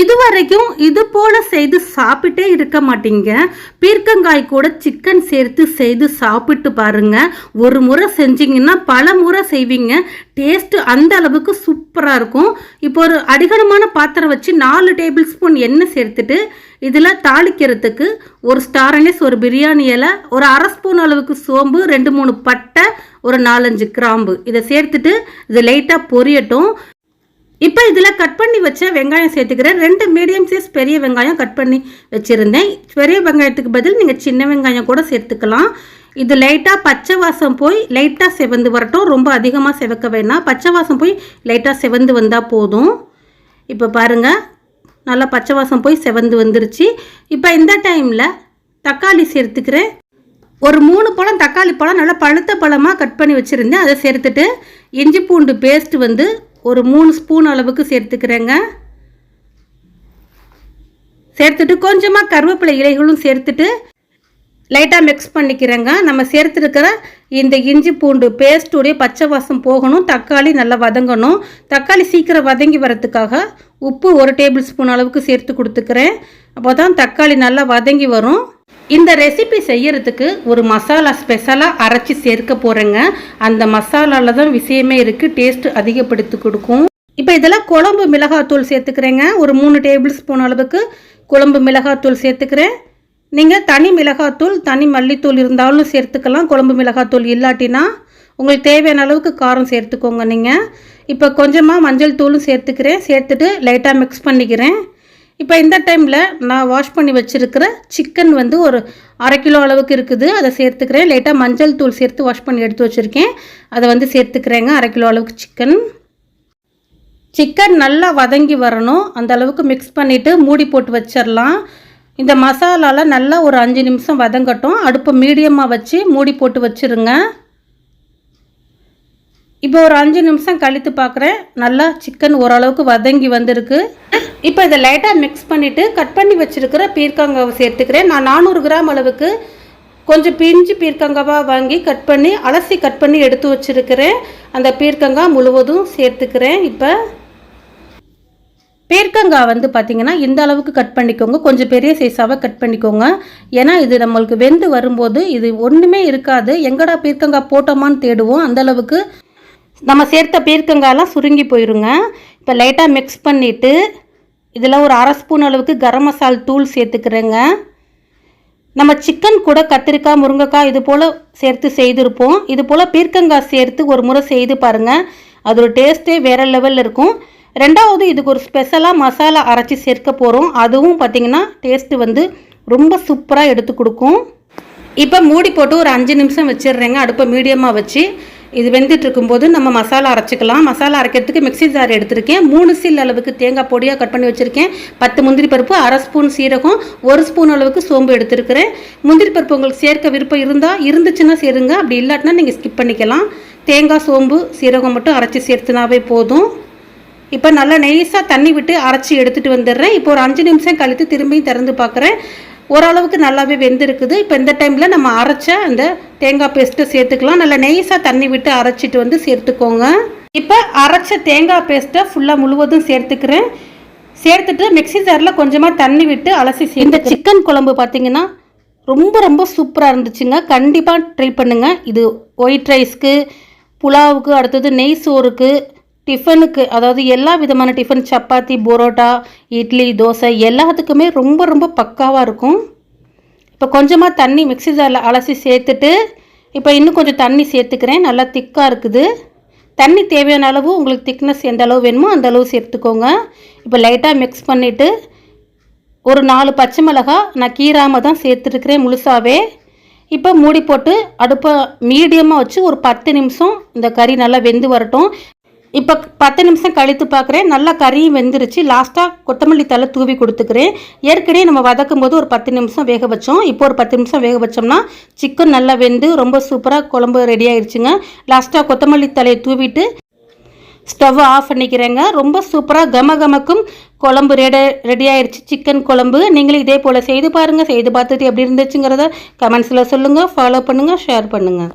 இதுவரைக்கும் இது போல செய்து சாப்பிட்டே இருக்க மாட்டீங்க. பீர்க்கங்காய் கூட சிக்கன் சேர்த்து செய்து சாப்பிட்டு பாருங்க. ஒரு முறை செஞ்சீங்கன்னா பல முறை செய்வீங்க. டேஸ்ட் அந்த அளவுக்கு சூப்பராக இருக்கும். இப்போ ஒரு அடிகனமான பாத்திரம் வச்சு நாலு டேபிள் ஸ்பூன் எண்ணெய் சேர்த்துட்டு இதில் தாளிக்கிறதுக்கு ஒரு ஸ்டார் அனிஸ் ஒரு பிரியாணி இலை ஒரு அரை ஸ்பூன் அளவுக்கு சோம்பு ரெண்டு மூணு பட்டை ஒரு நாலஞ்சு கிராம்பு. இதை சேர்த்துட்டு இது லைட்டாக பொரியட்டும். இப்போ இதில் கட் பண்ணி வச்ச வெங்காயம் சேர்த்துக்கிறேன் ரெண்டு மீடியம் சைஸ் பெரிய வெங்காயம் கட் பண்ணி வச்சுருந்தேன். பெரிய வெங்காயத்துக்கு பதில் நீங்கள் சின்ன வெங்காயம் கூட சேர்த்துக்கலாம். இது லைட்டாக பச்சை வாசம் போய் லைட்டாக செவந்து வரட்டும். ரொம்ப அதிகமாக செவக்க வேணாம் பச்சை வாசம் போய் லைட்டாக செவந்து வந்தால் போதும். இப்போ பாருங்கள் நல்லா பச்சை வாசம் போய் செவந்து வந்துருச்சு. இப்போ இந்த டைமில் தக்காளி சேர்த்துக்கிறேன். ஒரு மூணு பழம் தக்காளி பழம் நல்லா பழுத்த பழமாக கட் பண்ணி வச்சுருந்தேன். அதை சேர்த்துட்டு இஞ்சி பூண்டு பேஸ்ட் வந்து ஒரு மூணு ஸ்பூன் அளவுக்கு சேர்த்துக்கிறேங்க. சேர்த்துட்டு கொஞ்சமாக கருவேப்பிலை இலைகளும் சேர்த்துட்டு லைட்டாக மிக்ஸ் பண்ணிக்கிறேங்க. நம்ம சேர்த்துருக்கிற இந்த இஞ்சி பூண்டு பேஸ்ட்டுடைய பச்சை வாசம் போகணும். தக்காளி நல்லா வதங்கணும். தக்காளி சீக்கிரம் வதங்கி வரத்துக்காக உப்பு ஒரு டேபிள் ஸ்பூன் அளவுக்கு சேர்த்து கொடுத்துக்கிறேன். அப்போ தான் தக்காளி நல்லா வதங்கி வரும். இந்த ரெசிபி செய்யறதுக்கு ஒரு மசாலா ஸ்பெஷலாக அரைச்சி சேர்க்க போகிறேங்க அந்த மசாலாவில் தான் விஷயமே இருக்குது டேஸ்ட் அதிகப்படுத்தி கொடுக்கும். இப்போ இதெல்லாம் குழம்பு மிளகாத்தூள் சேர்த்துக்கிறேங்க. ஒரு மூணு டேபிள் ஸ்பூன் அளவுக்கு குழம்பு மிளகாத்தூள் சேர்த்துக்கிறேன். நீங்கள் தனி மிளகாத்தூள் தனி மல்லித்தூள் இருந்தாலும் சேர்த்துக்கலாம். குழம்பு மிளகாத்தூள் இல்லாட்டினா உங்களுக்கு தேவையான அளவுக்கு காரம் சேர்த்துக்கோங்க நீங்கள் இப்போ கொஞ்சமாக மஞ்சள் தூளும் சேர்த்துக்கிறேன். சேர்த்துட்டு லைட்டாக மிக்ஸ் பண்ணிக்கிறேன். இப்போ இந்த டைமில் நான் வாஷ் பண்ணி வச்சுருக்கிற சிக்கன் வந்து ஒரு அரை கிலோ அளவுக்கு இருக்குது. அதை சேர்த்துக்கிறேன். லைட்டாக மஞ்சள் தூள் சேர்த்து வாஷ் பண்ணி எடுத்து வச்சுருக்கேன். அதை வந்து சேர்த்துக்கிறேங்க. அரை கிலோ அளவுக்கு சிக்கன் சிக்கன் நல்லா வதங்கி வரணும். அந்த அளவுக்கு மிக்ஸ் பண்ணிவிட்டு மூடி போட்டு வச்சிடலாம் இந்த மசாலாவில் நல்லா ஒரு அஞ்சு நிமிஷம் வதங்கட்டும். அடுப்பை மீடியமாக வச்சு மூடி போட்டு வச்சுருங்க. இப்போ ஒரு அஞ்சு நிமிஷம் கழித்து பார்க்குறேன் நல்லா சிக்கன் ஓரளவுக்கு வதங்கி வந்திருக்கு. இப்போ இதை லைட்டாக மிக்ஸ் பண்ணிவிட்டு கட் பண்ணி வச்சுருக்கிற பீர்க்கங்காவை சேர்த்துக்கிறேன். நான் நானூறு கிராம் அளவுக்கு கொஞ்சம் பிஞ்சு பீர்க்கங்காவாக வாங்கி கட் பண்ணி அலசி கட் பண்ணி எடுத்து வச்சுருக்கிறேன். அந்த பீர்க்கங்காய் முழுவதும் சேர்த்துக்கிறேன். இப்போ பீர்க்கங்காய் வந்து பார்த்திங்கன்னா இந்த அளவுக்கு கட் பண்ணிக்கோங்க. கொஞ்சம் பெரிய சைஸாக கட் பண்ணிக்கோங்க. ஏன்னா இது நம்மளுக்கு வெந்து வரும்போது இது ஒன்றுமே இருக்காது. எங்கடா பீர்க்கங்காய் போட்டோமான்னு தேடுவோம். அந்தளவுக்கு நம்ம சேர்த்த பீர்க்கங்காயெல்லாம் சுருங்கி போயிருங்க. இப்போ லைட்டாக மிக்ஸ் பண்ணிவிட்டு இதில் ஒரு அரை ஸ்பூன் அளவுக்கு கரம் மசால் தூள் சேர்த்துக்கிறேங்க. நம்ம சிக்கன் கூட கத்திரிக்காய் முருங்கைக்காய் இது போல் சேர்த்து செய்திருப்போம். இது போல் பீர்க்கங்காய் சேர்த்து ஒரு முறை செய்து பாருங்கள் அதோட டேஸ்ட்டே வேறு லெவலில் இருக்கும். ரெண்டாவது இதுக்கு ஒரு ஸ்பெஷலாக மசாலா அரைச்சி சேர்க்க போகிறோம் அதுவும் பார்த்திங்கன்னா டேஸ்ட்டு வந்து ரொம்ப சூப்பராக எடுத்து கொடுக்கும். இப்போ மூடி போட்டு ஒரு அஞ்சு நிமிஷம் வச்சிடுறேங்க. அடுப்பை மீடியமாக வச்சு இது வெந்துட்டு இருக்கும்போது நம்ம மசாலா அரைச்சிக்கலாம். மசாலா அரைக்கிறதுக்கு மிக்ஸி ஜார் எடுத்திருக்கேன். மூணு சீல் அளவுக்கு தேங்காய் பொடியாக கட் பண்ணி வச்சுருக்கேன். பத்து முந்திரி பருப்பு அரை ஸ்பூன் சீரகம் ஒரு ஸ்பூன் அளவுக்கு சோம்பு எடுத்திருக்கிறேன். முந்திரி பருப்பு உங்களுக்கு சேர்க்க விருப்பம் இருந்தால் இருந்துச்சுன்னா சேருங்க. அப்படி இல்லாட்டினா நீங்கள் ஸ்கிப் பண்ணிக்கலாம். தேங்காய் சோம்பு சீரகம் மட்டும் அரைச்சி சேர்த்துனாவே போதும். இப்போ நல்லா நெய்ஸாக தண்ணி விட்டு அரைச்சி எடுத்துகிட்டு வந்துடுறேன். இப்போ ஒரு அஞ்சு நிமிஷம் கழித்து திரும்பியும் திறந்து பார்க்குறேன் ஓரளவுக்கு நல்லாவே வெந்திருக்குது. இப்போ இந்த டைமில் நம்ம அரைச்ச அந்த தேங்காய் பேஸ்ட்டை சேர்த்துக்கலாம். நல்லா நெய்ஸாக தண்ணி விட்டு அரைச்சிட்டு வந்து சேர்த்துக்கோங்க. இப்போ அரைச்ச தேங்காய் பேஸ்ட்டை ஃபுல்லாக முழுவதும் சேர்த்துக்கிறேன். சேர்த்துட்டு மிக்ஸி ஜாரில் கொஞ்சமாக தண்ணி விட்டு அலசி இந்த சிக்கன் குழம்பு பார்த்தீங்கன்னா ரொம்ப ரொம்ப சூப்பராக இருந்துச்சுங்க. கண்டிப்பாக ட்ரை பண்ணுங்கள் இது ஒயிட் ரைஸ்க்கு புலாவுக்கு அடுத்தது நெய் சோறுக்கு டிஃபனுக்கு அதாவது எல்லா விதமான டிஃபன் சப்பாத்தி பரோட்டா இட்லி தோசை எல்லாத்துக்குமே ரொம்ப ரொம்ப பக்காவாக இருக்கும். இப்போ கொஞ்சமாக தண்ணி மிக்சி ஜாரில் அலசி சேர்த்துட்டு இப்போ இன்னும் கொஞ்சம் தண்ணி சேர்த்துக்கிறேன். நல்லா திக்காக இருக்குது. தண்ணி தேவையான அளவு உங்களுக்கு திக்னஸ் எந்த அளவு வேணுமோ அந்த அளவு சேர்த்துக்கோங்க. இப்போ லைட்டாக மிக்ஸ் பண்ணிவிட்டு ஒரு நாலு பச்சை மிளகாய் நான் கீராமல் தான் சேர்த்துருக்கிறேன் முழுசாகவே இப்போ மூடி போட்டு அடுப்பை மீடியமாக வச்சு ஒரு பத்து நிமிஷம் இந்த கறி நல்லா வெந்து வரட்டும். இப்போ பத்து நிமிஷம் கழித்து பார்க்குறேன். நல்லா கறியும் வெந்துருச்சு. லாஸ்ட்டாக கொத்தமல்லி தலை தூவி கொடுத்துக்கிறேன். ஏற்கனவே நம்ம வதக்கும் போது ஒரு பத்து நிமிஷம் வேக வச்சோம். இப்போ ஒரு பத்து நிமிஷம் வேக வச்சோம்னா சிக்கன் நல்லா வெந்து ரொம்ப சூப்பராக குழம்பு ரெடி ஆயிடுச்சுங்க லாஸ்ட்டாக கொத்தமல்லி தலையை தூவிட்டு ஸ்டவ் ஆஃப் பண்ணிக்கிறேங்க. ரொம்ப சூப்பராக கம கமக்கும் குழம்பு ரெடி ரெடி ஆயிடுச்சு சிக்கன் குழம்பு. நீங்களும் இதே போல் செய்து பாருங்கள் செய்து பார்த்துட்டு எப்படி இருந்துச்சுங்கிறத கமெண்ட்ஸில் சொல்லுங்கள் ஃபாலோ பண்ணுங்கள் ஷேர் பண்ணுங்கள்